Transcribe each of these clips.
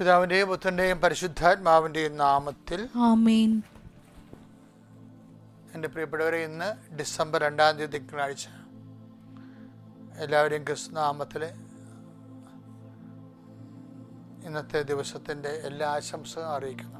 പിതാവിന്റെയും പുത്രന്റെയും പരിശുദ്ധാത്മാവിന്റെയും നാമത്തിൽ ആമേൻ. എന്റെ പ്രിയപ്പെട്ടവരെ ഇന്ന് ഡിസംബർ രണ്ടാം തീയതി തിങ്കളാഴ്ച. എല്ലാവരെയും ക്രിസ്തു നാമത്തിലെ ഇന്നത്തെ ദിവസത്തിന്റെ എല്ലാ ആശംസകളും അറിയിക്കുന്നു.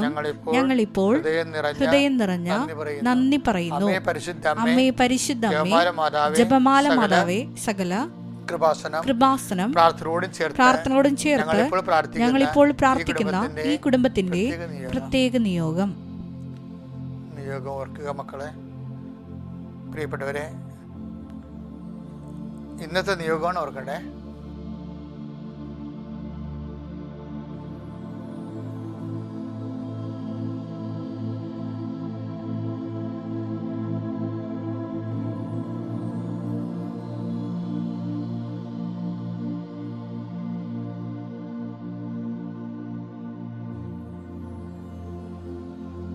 ഞങ്ങളിപ്പോൾ ഞങ്ങളിപ്പോൾ ഹൃദയം നിറഞ്ഞ നന്ദി പറയുന്നു. അമ്മേ പരിശുദ്ധ ജപമാല മാതാവേ സകല കൃപാസനം പ്രാർത്ഥനയോടും ചേർത്ത് ഞങ്ങൾ ഇപ്പോൾ ഞങ്ങളിപ്പോൾ പ്രാർത്ഥിക്കുന്ന ഈ കുടുംബത്തിന്റെ പ്രത്യേക നിയോഗം. നിയോഗം ഓർക്കുക മക്കളെ പ്രിയപ്പെട്ടവരെ ഇന്നത്തെ നിയോഗമാണ് ഓർക്കണ്ടേ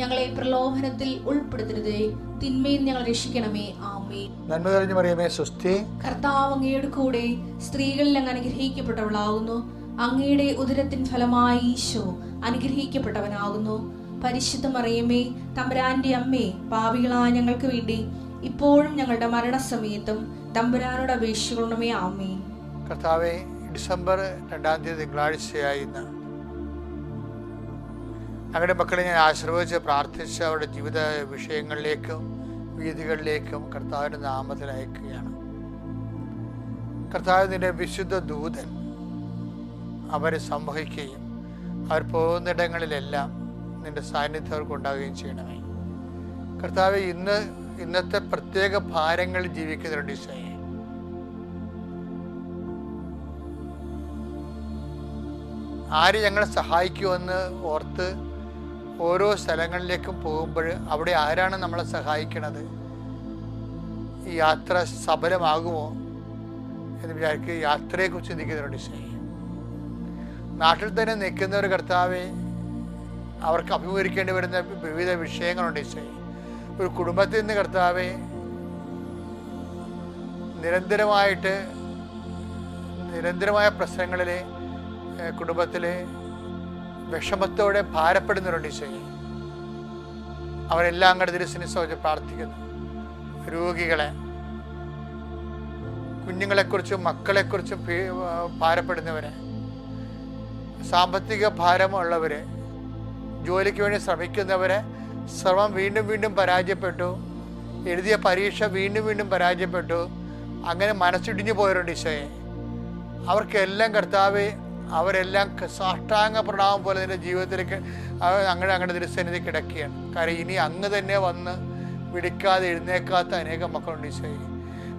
ഞങ്ങളെ പ്രലോഭനത്തിൽ ഉൾപ്പെടുത്തരുതേ. തിന്മയിൽ ഞങ്ങൾ രക്ഷിക്കണമേ. ആമേ നന്മ കഴിഞ്ഞു മറിയമേ സ്വസ്തി. കർത്താവ് അങ്ങയുടെ കൂടെ സ്ത്രീകളിൽ അങ്ങ് അനുഗ്രഹിക്കപ്പെട്ടവളാകുന്നു. അങ്ങയുടെ ഉദരത്തിൻ ഫലമായി ഈശോ അനുഗ്രഹിക്കപ്പെട്ടവനാകുന്നു. പരിശുദ്ധ മറിയമേ തമ്പുരാന്റെ അമ്മേ പാപികളായ ഞങ്ങൾക്ക് വേണ്ടി ഇപ്പോഴും ഞങ്ങളുടെ മരണസമയത്തും തമ്പുരാനോട് അപേക്ഷിക്കണമേ. ആമേ കർത്താവെ ഡിസംബർ രണ്ടാം തീയതി തിങ്കളാഴ്ചയായി ഇന്ന് ഞങ്ങളുടെ മക്കളെ ഞാൻ ആശ്രവിച്ച് പ്രാർത്ഥിച്ച് അവരുടെ ജീവിത വിഷയങ്ങളിലേക്കും വീതികളിലേക്കും കർത്താവിന്റെ നാമത്തിൽ അയക്കുകയാണ്. കർത്താവ് നിന്റെ വിശുദ്ധ ദൂതൻ അവരെ സംവഹിക്കുകയും അവർ പോകുന്നിടങ്ങളിലെല്ലാം നിന്റെ സാന്നിധ്യം അവർക്ക് ഉണ്ടാവുകയും ചെയ്യണമേ. കർത്താവ് ഇന്ന് ഇന്നത്തെ പ്രത്യേക ഭാരങ്ങളിൽ ജീവിക്കുന്നവരുടെ ഈശോയെ. ആര് ഞങ്ങളെ സഹായിക്കുമെന്ന് ഓർത്ത് ഓരോ സ്ഥലങ്ങളിലേക്കും പോകുമ്പോൾ അവിടെ ആരാണ് നമ്മളെ സഹായിക്കണത്? ഈ യാത്ര സഫലമാകുമോ എന്ന് വിചാരിക്കുക യാത്രയെക്കുറിച്ച് ചിന്തിക്കുന്നവരുണ്ട് ഈശോയെ നാട്ടിൽ തന്നെ ഒരു കർത്താവെ അവർക്ക് അഭിമുഖീകരിക്കേണ്ടി വരുന്ന വിവിധ വിഷയങ്ങളുണ്ട് ഈശോയെ ഒരു കുടുംബത്തിൽ നിന്ന് കർത്താവെ നിരന്തരമായിട്ട് നിരന്തരമായ പ്രശ്നങ്ങളിൽ കുടുംബത്തിലെ വിഷമത്തോടെ ഭാരപ്പെടുന്നവരുണ്ട് ഈശോയെ അവരെല്ലാം അങ്ങോട്ട് തിരുസിനെ സോച്ച് പ്രാർത്ഥിക്കുന്നു. രോഗികളെ കുഞ്ഞുങ്ങളെക്കുറിച്ചും മക്കളെക്കുറിച്ചും കുറിച്ചും ഭാരപ്പെടുന്നവരെ സാമ്പത്തിക ഭാരമുള്ളവരെ ജോലിക്ക് വേണ്ടി ശ്രമിക്കുന്നവരെ ശ്രമം വീണ്ടും വീണ്ടും പരാജയപ്പെട്ടു. എഴുതിയ പരീക്ഷ വീണ്ടും വീണ്ടും പരാജയപ്പെട്ടു. അങ്ങനെ മനസ്സിടിഞ്ഞു പോയവരുണ്ട് ഈശോയെ. അവർക്കെല്ലാം കർത്താവ് അവരെല്ലാം സാഷ്ടാംഗ പ്രണാമം പോലെ നിന്റെ ജീവിതത്തിലേക്ക് അങ്ങനെ അങ്ങനെ തിരുസന്നിധി കിടക്കുകയാണ്. കാര്യം ഇനി അങ്ങ് തന്നെ വന്ന് വിളിക്കാതെ എഴുന്നേക്കാത്ത അനേകം മക്കളുണ്ട് ഈശോയെ.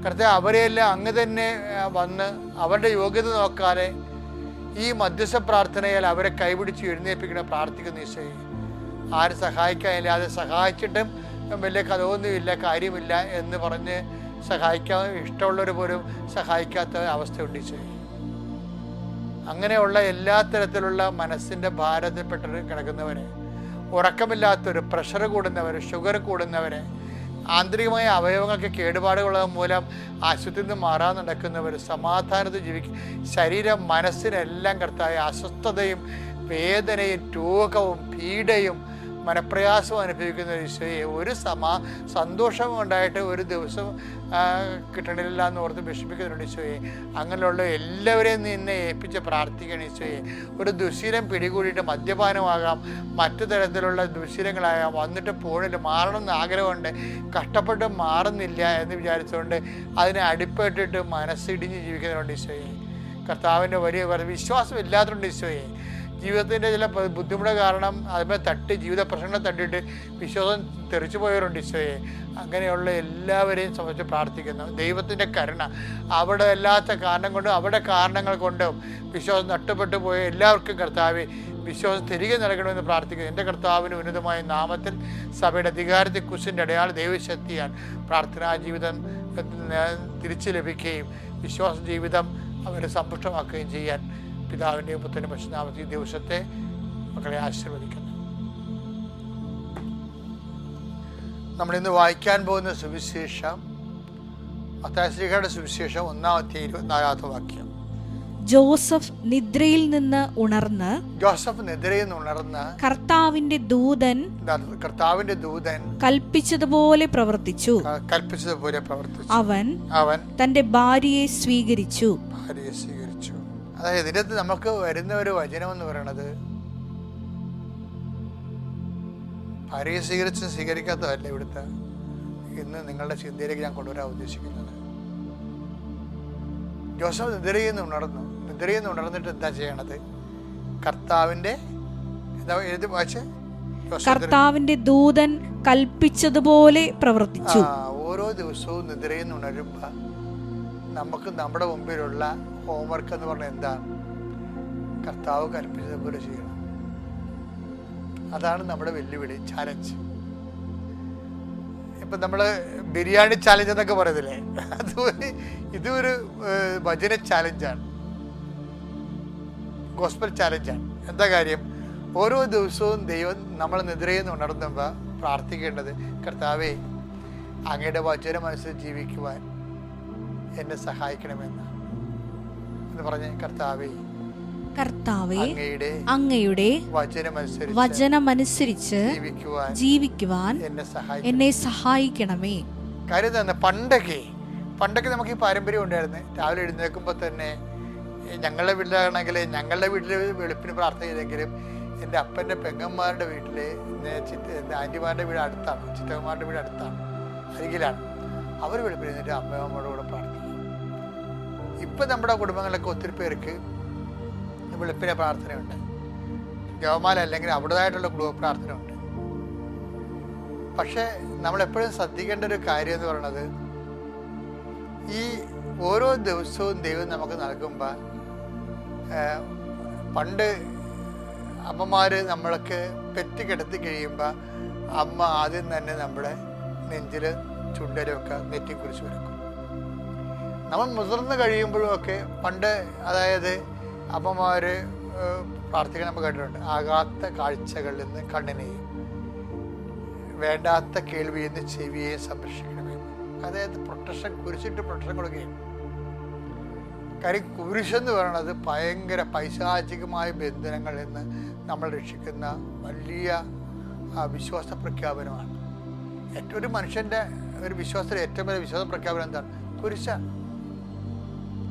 കറുത്ത അവരെയെല്ലാം അങ്ങ് തന്നെ വന്ന് അവരുടെ യോഗ്യത നോക്കാതെ ഈ മധ്യസ്ഥ പ്രാർത്ഥനയാൽ അവരെ കൈപിടിച്ച് എഴുന്നേൽപ്പിക്കണം പ്രാർത്ഥിക്കുന്ന ഈശോയെ. ആരും സഹായിക്കാനില്ലാതെ സഹായിച്ചിട്ടും വലിയ കഥയൊന്നുമില്ല കാര്യമില്ല എന്ന് പറഞ്ഞ് സഹായിക്കാൻ ഇഷ്ടമുള്ളവർ പോലും സഹായിക്കാത്ത അവസ്ഥയുണ്ട് ഈശോയെ. അങ്ങനെയുള്ള എല്ലാ തരത്തിലുള്ള മനസ്സിന്റെ ഭാരതപ്പെട്ട് കിടക്കുന്നവരെ ഉറക്കമില്ലാത്തവർ പ്രഷർ കൂടുന്നവർ ഷുഗർ കൂടുന്നവർ ആന്തരികമായ അവയവങ്ങൾക്ക് കേടുപാടുകൾ മൂലം ആശുപത്രിയിൽ നിന്ന് മാറാൻ നടക്കുന്നവർ സമാധാനത്തിൽ ജീവിക്കും ശരീരം മനസ്സിനെല്ലാം കർത്തായ അസ്വസ്ഥതയും വേദനയും രോഗവും പീഡയും മനപ്രയാസവും അനുഭവിക്കുന്ന ഈശോയെ ഒരു സമാ സന്തോഷം ഉണ്ടായിട്ട് ഒരു ദിവസം കിട്ടണില്ല എന്ന് ഓർത്ത് വിഷമിക്കുന്നുണ്ട് ഈശോയെ. അങ്ങനെയുള്ള എല്ലാവരെയും നിന്നെ ഏൽപ്പിച്ച് പ്രാർത്ഥിക്കണം ഈശോയെ. ഒരു ദുശീലം പിടികൂടിയിട്ട് മദ്യപാനമാകാം മറ്റു തരത്തിലുള്ള ദുശീലങ്ങളാകാം. വന്നിട്ട് പോണില്ല മാറണം എന്ന് ആഗ്രഹമുണ്ട്. കഷ്ടപ്പെട്ട് മാറുന്നില്ല എന്ന് വിചാരിച്ചുകൊണ്ട് അതിനെ അടിപ്പെട്ടിട്ട് മനസ്സിടിഞ്ഞ് ജീവിക്കുന്നവരുണ്ട് ഈശോയെ. കർത്താവിന്റെ വലിയ വിശ്വാസം ഇല്ലാത്തതുകൊണ്ട് ഈശോയെ. ജീവിതത്തിന്റെ ചില ബുദ്ധിമുട്ട് കാരണം അതിമേ തട്ടി ജീവിത പ്രശ്നങ്ങൾ തട്ടിയിട്ട് വിശ്വാസം തെറിച്ചു പോയവരുണ്ട് ഈശോയെ. അങ്ങനെയുള്ള എല്ലാവരെയും സംബന്ധിച്ച് പ്രാർത്ഥിക്കുന്നു. ദൈവത്തിന്റെ കരുണ അവിടെ അല്ലാത്ത കാരണം കൊണ്ടും അവിടെ കാരണങ്ങൾ കൊണ്ടും വിശ്വാസം നഷ്ടപ്പെട്ടു പോയ എല്ലാവർക്കും കർത്താവ് വിശ്വാസം തിരികെ നൽകണമെന്ന് പ്രാർത്ഥിക്കുന്നു. എന്റെ കർത്താവിന് ഉന്നതമായ നാമത്തിൽ സഭയുടെ അധികാരത്തെ കുശിന്റെ അടയാള ദൈവശക്തിയാൽ പ്രാർത്ഥനാ ജീവിതം തിരിച്ചു ലഭിക്കുകയും വിശ്വാസ ജീവിതം അവരെ സമ്പുഷ്ടമാക്കുകയും ചെയ്യാൻ പിതാവിന്റെയും പുത്രന്റെ പശുനാമത്തെ ദിവസത്തെ മക്കളെ ആശീർവദിക്കുന്നു. നമ്മളിന്ന് വായിക്കാൻ പോകുന്ന സുവിശേഷം മത്താശ്രീകളുടെ സുവിശേഷം ഒന്നാമത്തെ ഇരുപത്തിനാലാമത്തെ വാക്യം. ജോസഫ് നിദ്രയിൽ നിന്ന് ഉണർന്ന് ജോസഫ് നിദ്രയിൽ നിന്ന് ഉണർന്ന് കർത്താവിന്റെ ദൂതൻ കർത്താവിന്റെ ദൂതൻ കൽപ്പിച്ചതുപോലെ പ്രവർത്തിച്ചു. കൽപ്പിച്ചതുപോലെ പ്രവർത്തിച്ചു. അവൻ അവൻ തന്റെ ഭാര്യയെ സ്വീകരിച്ചു. ഭാര്യയെ സ്വീകരിച്ചു. അതായത് ഇതിനകത്ത് നമുക്ക് വരുന്ന ഒരു വചനം എന്ന് പറയണത് ഭാര്യയെ സ്വീകരിച്ച് സ്വീകരിക്കാത്തതല്ല ഇവിടുത്തെ ഇന്ന് നിങ്ങളുടെ ചിന്തയിലേക്ക് ഞാൻ കൊണ്ടുവരാൻ ഉദ്ദേശിക്കുന്നത്. ജോസഫ് നിദ്രയിൽ നിന്ന് ഉണർന്നു. നിദ്രയിൽ നിന്ന് ഉണർന്നിട്ട് എന്താ ചെയ്യണത്? കർത്താവിന്റെ എന്താ എഴുതി വായിച്ച്? കർത്താവിന്റെ ദൂതൻ കൽപ്പിച്ചതുപോലെ പ്രവർത്തിച്ചു. ഓരോ ദിവസവും നിദ്രയിൽ നിന്ന് ഉണരുമ്പോൾ നമുക്ക് നമ്മുടെ മുമ്പിലുള്ള ഹോംവർക്ക് എന്ന് പറഞ്ഞാൽ എന്താണ്? കർത്താവ് കൽപ്പിച്ചതുപോലെ ചെയ്യണം. അതാണ് നമ്മുടെ വെല്ലുവിളി ചാലഞ്ച് ഇപ്പം നമ്മൾ ബിരിയാണി ചാലഞ്ച് എന്നൊക്കെ പറയുന്നില്ലേ? അതുപോലെ ഇതൊരു വചന ചാലഞ്ചാണ് ഗോസ്പൽ ചാലഞ്ചാണ് എന്താ കാര്യം? ഓരോ ദിവസവും ദൈവം നമ്മൾ നിദ്രയിൽ നിന്ന് ഉണർന്നുമ്പോൾ പ്രാർത്ഥിക്കേണ്ടത് കർത്താവേ അങ്ങയുടെ വചനം അനുസരിച്ച് ജീവിക്കുവാൻ എന്നെ സഹായിക്കണമെന്ന് എന്ന് പറഞ്ഞ് കർത്താവേ കർത്താവെ അങ്ങയുടെ വചനമനുസരിച്ച് ജീവിക്കുവാൻ എന്നെ സഹായിക്കണമേ. കാര്യം തന്നെ പണ്ടൊക്കെ പണ്ടൊക്കെ നമുക്ക് ഈ പാരമ്പര്യം ഉണ്ടായിരുന്നു. രാവിലെ എഴുന്നേൽക്കുമ്പോൾ തന്നെ ഞങ്ങളുടെ വീട്ടിലാണെങ്കിൽ ഞങ്ങളുടെ വീട്ടിൽ വെളുപ്പിന് പ്രാർത്ഥന ചെയ്തെങ്കിലും എന്റെ അപ്പന്റെ പെങ്ങന്മാരുടെ വീട്ടിൽ ചിറ്റ ആന്റിമാരുടെ വീട് അടുത്താണ് ചിറ്റകന്മാരുടെ വീട് അടുത്താണ്. അരികിലാണ്. അവർ വെളുപ്പിന് എന്നിട്ട് അമ്മയമ്മയുടെ കൂടെ ഇപ്പം നമ്മുടെ കുടുംബങ്ങളിലൊക്കെ ഒത്തിരി പേർക്ക് വെളുപ്പിനെ പ്രാർത്ഥനയുണ്ട്. ജവമാല അല്ലെങ്കിൽ അവിടേതായിട്ടുള്ള കുടുംബ പ്രാർത്ഥനയുണ്ട്. പക്ഷേ നമ്മളെപ്പോഴും ശ്രദ്ധിക്കേണ്ട ഒരു കാര്യം എന്ന് പറയുന്നത് ഈ ഓരോ ദിവസവും ദൈവം നമുക്ക് നൽകുമ്പോൾ പണ്ട് അമ്മമാർ നമ്മൾക്ക് പെറ്റ് കിടത്തി കഴിയുമ്പോൾ അമ്മ ആദ്യം തന്നെ നമ്മുടെ നെഞ്ചിൽ ചുണ്ടലുമൊക്കെ നെറ്റി കുറിച്ച് വരക്കും. നമ്മൾ മുതിർന്ന് കഴിയുമ്പോഴുമൊക്കെ പണ്ട് അതായത് അമ്മമാർ പ്രാർത്ഥിക്കാൻ നമ്മൾ കേട്ടിട്ടുണ്ട് ആകാത്ത കാഴ്ചകളിൽ നിന്ന് കണ്ണിനെയും വേണ്ടാത്ത കേൾവിയിൽ നിന്ന് ചെവിയെ സംരക്ഷിക്കണമെന്ന് അതായത് പ്രൊട്ടക്ഷൻ കുരിശിട്ട് പ്രൊട്ടക്ഷൻ കൊടുക്കുകയും. കാര്യം കുരിശെന്ന് പറയുന്നത് ഭയങ്കര പൈശാചികമായ ബന്ധനങ്ങളിൽ നിന്ന് നമ്മൾ രക്ഷിക്കുന്ന വലിയ വിശ്വാസ പ്രഖ്യാപനമാണ്. ഏറ്റവും ഒരു മനുഷ്യന്റെ ഒരു വിശ്വാസത്തിൽ ഏറ്റവും വലിയ വിശ്വാസ പ്രഖ്യാപനം എന്താണ്? കുരിശാണ്.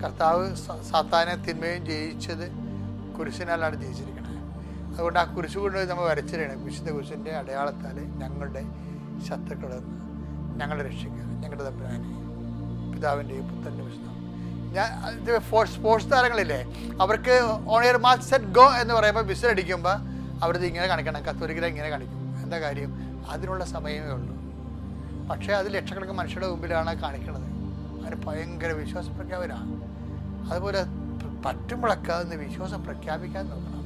കർത്താവ് സാത്താനെ തിന്മയും ജയിച്ചത് കുരിശിനാലാണ് ജയിച്ചിരിക്കുന്നത് അതുകൊണ്ട് ആ കുരിശ് കൊണ്ട് നമ്മൾ വരച്ചിരിക്കണം. വിശുദ്ധ കുരിശിന്റെ അടയാളത്താൽ ഞങ്ങളുടെ ശത്രുക്കളിൽ നിന്ന് ഞങ്ങളെ രക്ഷിക്കുക. ഞങ്ങളുടെ തമ്പുരാനെ പിതാവിന്റെയും പുത്രന്റെ വിശുദ്ധം. ഞാൻ ഇത് സ്പോർട്സ് താരങ്ങളില്ലേ? അവർക്ക് on air match set go എന്ന് പറയുമ്പോൾ വിസിൽ അടിക്കുമ്പോൾ അവരത് ഇങ്ങനെ കാണിക്കണം. കത്തോലിക്കല ഇങ്ങനെ കാണിക്കും. എന്താ കാര്യം? അതിനുള്ള സമയമേ ഉള്ളൂ. പക്ഷേ അത് ലക്ഷക്കണക്കിന് മനുഷ്യരുടെ മുമ്പിലാണ് കാണിക്കുന്നത് അവർ ഭയങ്കര വിശ്വാസ പ്രഖ്യാപനമാണ് അതുപോലെ പറ്റുമ്പോഴൊക്കെ അതിന് വിശ്വാസം പ്രഖ്യാപിക്കാൻ നോക്കണം.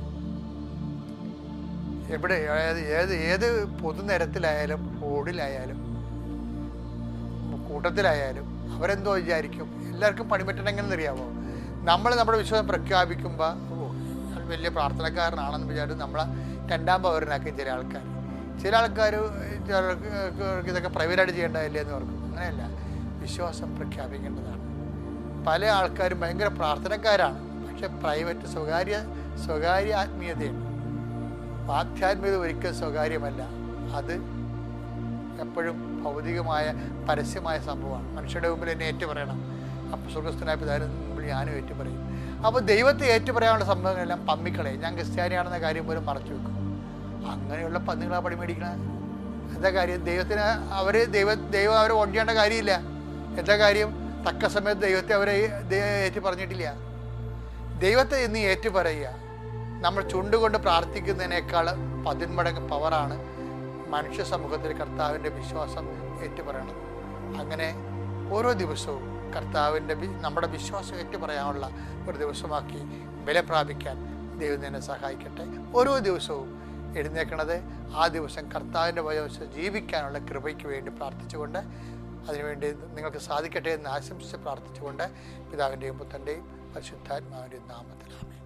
എവിടെ അതായത് ഏത് ഏത് പൊതുനിരത്തിലായാലും റോഡിലായാലും കൂട്ടത്തിലായാലും അവരെന്തോ വിചാരിക്കും. എല്ലാവർക്കും പണി അറിയാമോ നമ്മൾ നമ്മുടെ വിശ്വാസം പ്രഖ്യാപിക്കുമ്പോൾ വലിയ പ്രാർത്ഥനക്കാരനാണെന്ന് വിചാരിച്ചു നമ്മളെ രണ്ടാം പൗരനാക്കും ചില ആൾക്കാർ ചില ആൾക്കാർ ഇതൊക്കെ പ്രൈവറ്റായിട്ട് ചെയ്യേണ്ടതല്ലേ എന്ന് ഓർക്കും. അങ്ങനെയല്ല. വിശ്വാസം പ്രഖ്യാപിക്കേണ്ടതാണ്. പല ആൾക്കാരും ഭയങ്കര പ്രാർത്ഥനക്കാരാണ്. പക്ഷെ പ്രൈവറ്റ് സ്വകാര്യ സ്വകാര്യ ആത്മീയതയാണ്. ആധ്യാത്മികത ഒരിക്കലും സ്വകാര്യമല്ല. അത് എപ്പോഴും ഭൗതികമായ പരസ്യമായ സംഭവമാണ്. മനുഷ്യരുടെ മുമ്പിൽ എന്നെ ഏറ്റു പറയണം അപ്പം സുഖസ്ഥനായ പിതാവിന് മുമ്പിൽ ഞാനും ഏറ്റു പറയും അപ്പോൾ ദൈവത്തെ ഏറ്റു പറയാനുള്ള സംഭവങ്ങളെല്ലാം പമ്മിക്കളയും. ഞാൻ ക്രിസ്ത്യാനിയാണെന്ന കാര്യം പോലും മറച്ചു വെക്കും. അങ്ങനെയുള്ള പന്നികളാ പടി മേടിക്കണ. എന്താ കാര്യം? ദൈവത്തിന് അവർ ദൈവ ദൈവം അവരെ ഓടിക്കേണ്ട കാര്യമില്ല. എന്താ കാര്യം? തക്ക സമയത്ത് ദൈവത്തെ അവരെ ഏറ്റു പറഞ്ഞിട്ടില്ല. ദൈവത്തെ ഇന്ന് ഏറ്റു പറയുക. നമ്മൾ ചുണ്ടുകൊണ്ട് പ്രാർത്ഥിക്കുന്നതിനേക്കാൾ പതിന്മടങ്ങ് പവറാണ് മനുഷ്യ സമൂഹത്തിൽ കർത്താവിന്റെ വിശ്വാസം ഏറ്റുപറയണത് അങ്ങനെ ഓരോ ദിവസവും കർത്താവിന്റെ നമ്മുടെ വിശ്വാസം ഏറ്റുപറയാനുള്ള ഒരു ദിവസമാക്കി വില പ്രാപിക്കാൻ ദൈവം തന്നെ സഹായിക്കട്ടെ. ഓരോ ദിവസവും എഴുന്നേക്കണത് ആ ദിവസം കർത്താവിന്റെ വയോസ് ജീവിക്കാനുള്ള കൃപയ്ക്ക് വേണ്ടി പ്രാർത്ഥിച്ചുകൊണ്ട് അതിനുവേണ്ടി നിങ്ങൾക്ക് സാധിക്കട്ടെ എന്ന് ആശംസിച്ച് പ്രാർത്ഥിച്ചുകൊണ്ട് പിതാവിന്റെയും പുത്രന്റെയും പരിശുദ്ധാത്മാവിന്റെയും നാമത്തിലാമേ